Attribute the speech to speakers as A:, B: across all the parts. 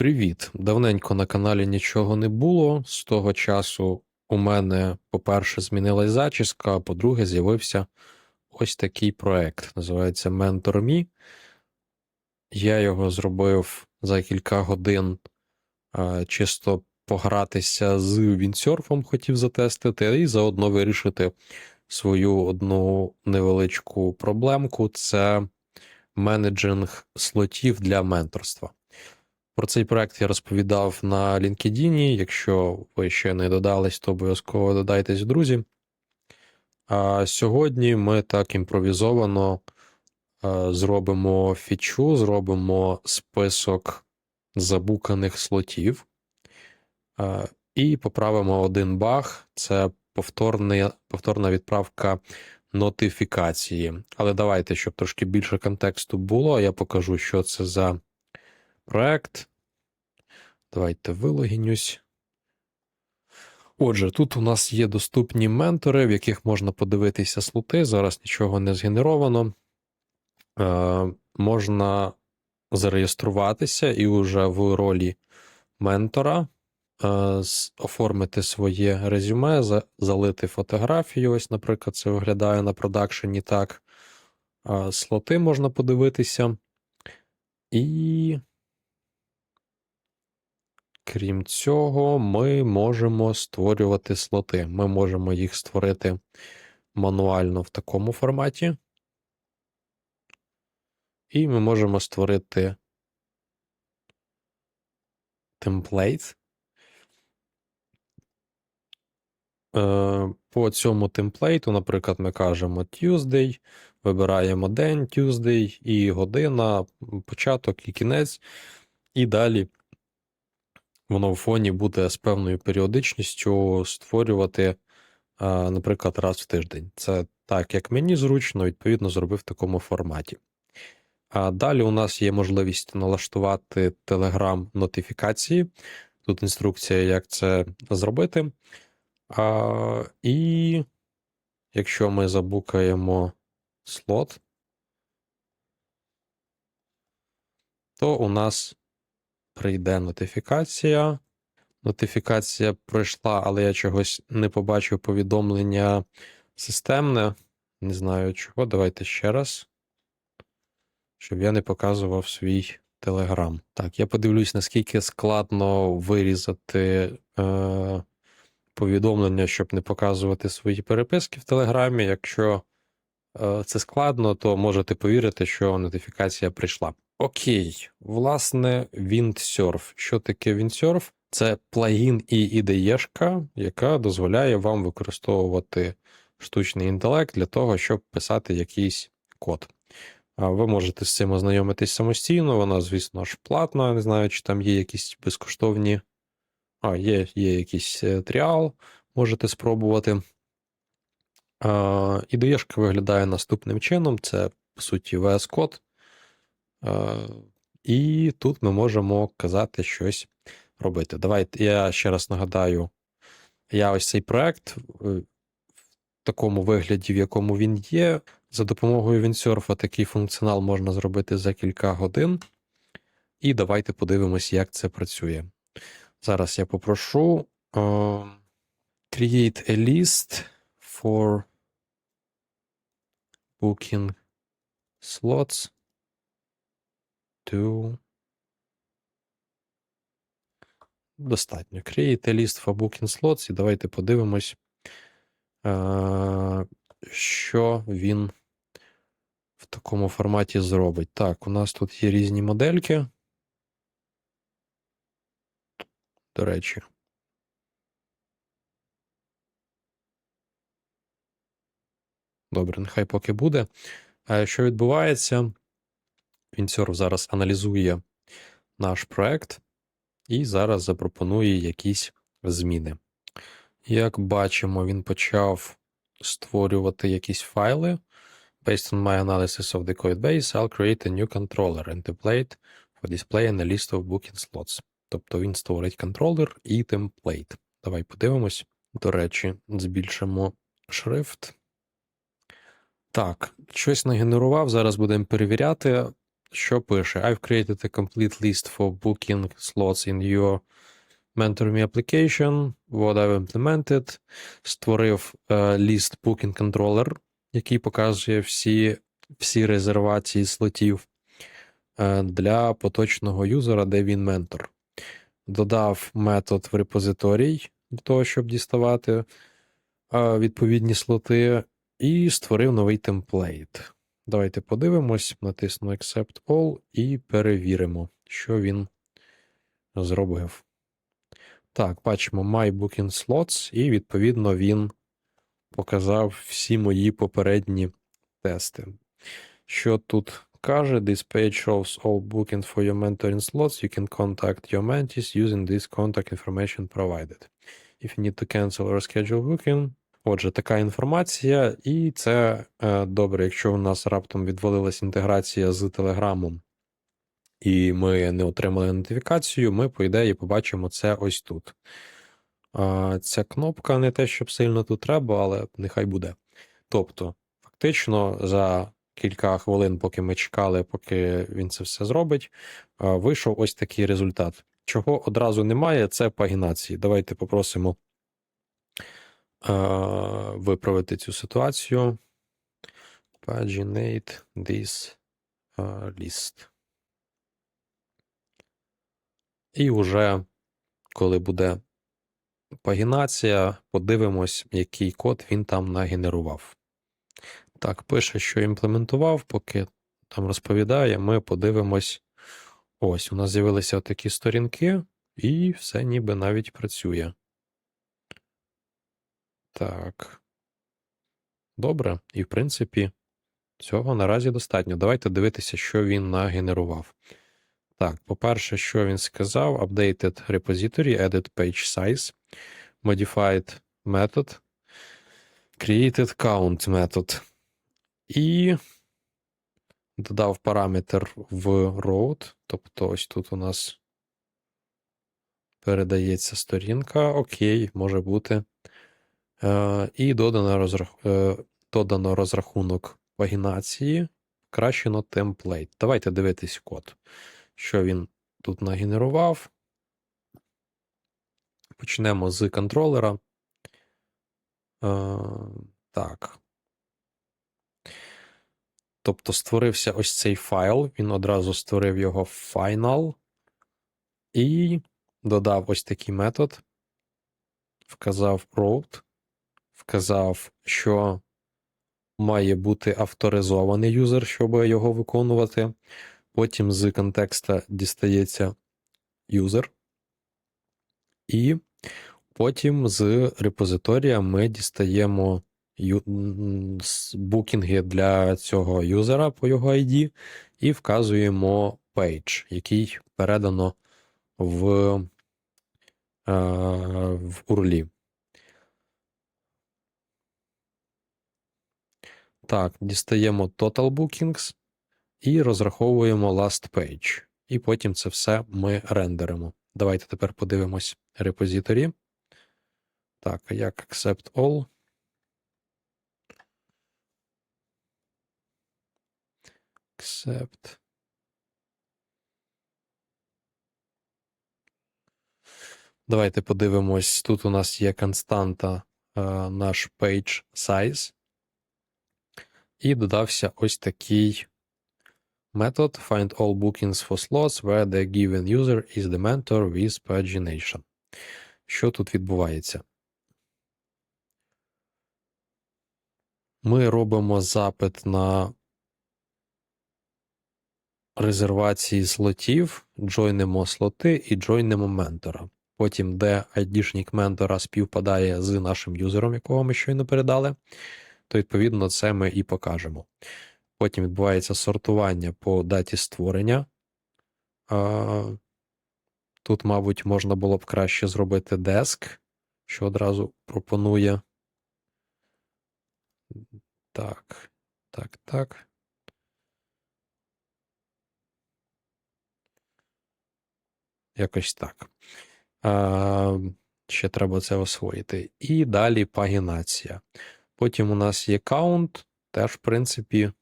A: Привіт! Давненько на каналі нічого не було. З того часу у мене, по-перше, змінилась зачіска, а по-друге, з'явився ось такий проект. Називається Mentor.me. Я його зробив за кілька годин, чисто погратися з віндсерфом, хотів затестити, і заодно вирішити свою одну невеличку проблемку це менеджинг слотів для менторства. Про цей проект я розповідав на LinkedIn. Якщо ви ще не додались, то обов'язково додайтесь, друзі. А сьогодні ми так імпровізовано зробимо фічу, зробимо список забуканих слотів і поправимо один баг. Це повторна відправка нотифікації. Але давайте, щоб трошки більше контексту було, я покажу, що це за проект. Давайте вилогінюсь. Отже, тут у нас є доступні ментори, в яких можна подивитися слоти. Зараз нічого не згенеровано. Е, можна зареєструватися і вже в ролі ментора е, оформити своє резюме, за- залити фотографію. Ось, наприклад, це виглядає на продакшені так. Е, слоти можна подивитися. І Крім цього, ми можемо створювати слоти. Ми можемо їх створити мануально в такому форматі. І ми можемо створити темплейт. Е, По цьому темплейту, наприклад, ми кажемо Tuesday, вибираємо день, Tuesday і година, початок і кінець, і далі воно в фоні буде з певною періодичністю створювати, наприклад, раз в тиждень. Це так, як мені зручно, відповідно, зробив в такому форматі. А далі у нас є можливість налаштувати Telegram нотифікації. Тут інструкція, як це зробити. А, і якщо ми забукаємо слот, то у нас прийде нотифікація. Нотифікація пройшла, але я чогось не побачив повідомлення системне. Не знаю чого. Давайте ще раз. Щоб я не показував свій Telegram. Так, я подивлюсь, наскільки складно вирізати е, повідомлення, щоб не показувати свої переписки в Телеграмі. Якщо е, це складно, то можете повірити, що нотифікація прийшла. Окей, власне, Windsurf. Що таке Windsurf? Це плагін і ідеєшка, яка дозволяє вам використовувати штучний інтелект для того, щоб писати якийсь код. Ви можете з цим ознайомитись самостійно, вона, звісно ж, платна. Не знаю, чи там є якісь безкоштовні. А, є, є якийсь е, тріал, можете спробувати. Ідеєшка виглядає наступним чином: це, по суті, VS Code. Е, І тут ми можемо казати щось робити. Давайте я ще раз нагадаю, я ось цей проект в такому вигляді, в якому він є. За допомогою Windsurf такий функціонал можна зробити за кілька годин. І давайте подивимось, як це працює. Зараз я попрошу е, create a list for booking slots to достатньо. Create a list for booking slots, і давайте подивимось, е, що він в такому форматі зробить. Так, у нас тут є різні модельки. До речі. Добре, нехай поки буде. Е, Що відбувається? Windsurf зараз аналізує наш проект і зараз запропонує якісь зміни. Як бачимо, він почав створювати якісь файли. Based on my analysis of the code base, I'll create a new controller and template for display and a list of booking slots. Тобто він створить контролер і темплейт. Давай подивимось. До речі, збільшимо шрифт. Так, щось нагенерував. Зараз будемо перевіряти. Що пише? I've created a complete list for booking slots in your MentorMe application. What I've implemented. Створив е, ліст Booking Controller, який показує всі, всі резервації слотів е, для поточного юзера, де він ментор. Додав метод в репозиторій для того, щоб діставати е, відповідні слоти, і створив новий темплейт. Давайте подивимось, натисну Accept All і перевіримо, що він зробив. Так, бачимо My Booking Slots, і відповідно він показав всі мої попередні тести. Що тут каже? This page shows all bookings for your mentoring slots. You can contact your mentees using this contact information provided. If you need to cancel or schedule booking. Отже, така інформація, і це е, добре, якщо у нас раптом відвалилась інтеграція з Телеграмом, і ми не отримали нотифікацію, ми, по ідеї, побачимо це ось тут. А, Ця кнопка не те, щоб сильно тут треба, але нехай буде. Тобто, фактично, за кілька хвилин, поки ми чекали, поки він це все зробить, а, вийшов ось такий результат. Чого одразу немає, це пагінації. Давайте попросимо виправити цю ситуацію. Paginate this list. І вже коли буде пагінація, подивимось, який код він там нагенерував. Так, пише, що імплементував, поки там розповідає, ми подивимось. Ось, у нас з'явилися такі сторінки, і все ніби навіть працює. Так. Добре, і в принципі, цього наразі достатньо. Давайте дивитися, що він нагенерував. Так, по-перше, що він сказав: Updated repository, added page size, modified method, created count method. І додав параметр в road, тобто ось тут у нас передається сторінка. Окей, може бути. Е, І додано, розрах... е, додано розрахунок пагінації, кращено темплейт. Давайте дивитись код що він тут нагенерував. Почнемо з контролера. Е, так. Тобто створився ось цей файл, він одразу створив його в final і додав ось такий метод, вказав route, вказав, що має бути авторизований юзер, щоб його виконувати. Потім з контекста дістається юзер, і потім з репозиторія ми дістаємо букінги для цього юзера по його ID і вказуємо page, який передано в, е, в URL. Так, дістаємо Total Bookings і розраховуємо last page. І потім це все ми рендеримо. Давайте тепер подивимось репозиторі. Так, як accept all. Accept. Давайте подивимось. Тут у нас є константа е, наш page size. І додався ось такий Метод find all bookings for slots where the given user is the mentor with pagination. Що тут відбувається? Ми робимо запит на резервації слотів, джойнемо слоти і джойнемо ментора. Потім, де айдішник ментора співпадає з нашим юзером, якого ми щойно передали, то відповідно це ми і покажемо. Потім відбувається сортування по даті створення. Тут, мабуть, можна було б краще зробити деск, що одразу пропонує. Так, так, так. Якось так. Ще треба це освоїти. І далі пагінація. Потім у нас є каунт, теж, в принципі,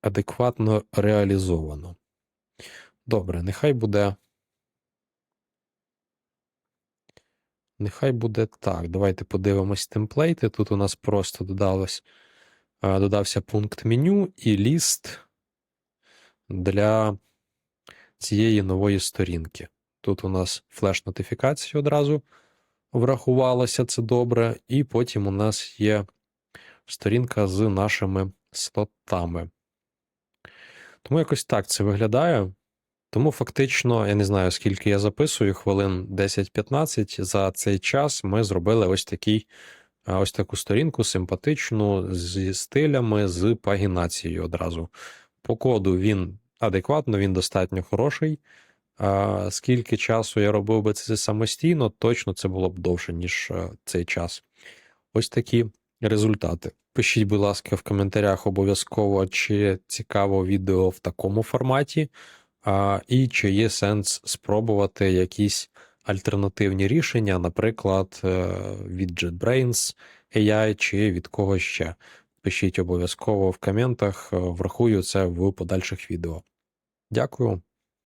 A: адекватно реалізовано. Добре, нехай буде. Нехай буде так. Давайте подивимось темплейти. Тут у нас просто додалось, е, додався пункт меню і ліст для цієї нової сторінки. Тут у нас флеш-нотифікації одразу врахувалося, це добре. І потім у нас є сторінка з нашими слотами. Тому якось так це виглядає. Тому фактично, я не знаю, скільки я записую, хвилин 10-15. За цей час ми зробили ось такий, ось таку сторінку симпатичну зі стилями, з пагінацією одразу. По коду він адекватно, він достатньо хороший. Скільки часу я робив би це самостійно, точно це було б довше, ніж е, цей час. Ось такі результати. Пишіть, будь ласка, в коментарях обов'язково, чи цікаво відео в такому форматі, і чи є сенс спробувати якісь альтернативні рішення, наприклад, е, від JetBrains AI чи від когось ще. Пишіть обов'язково в коментах, е, врахую це в подальших відео. Дякую.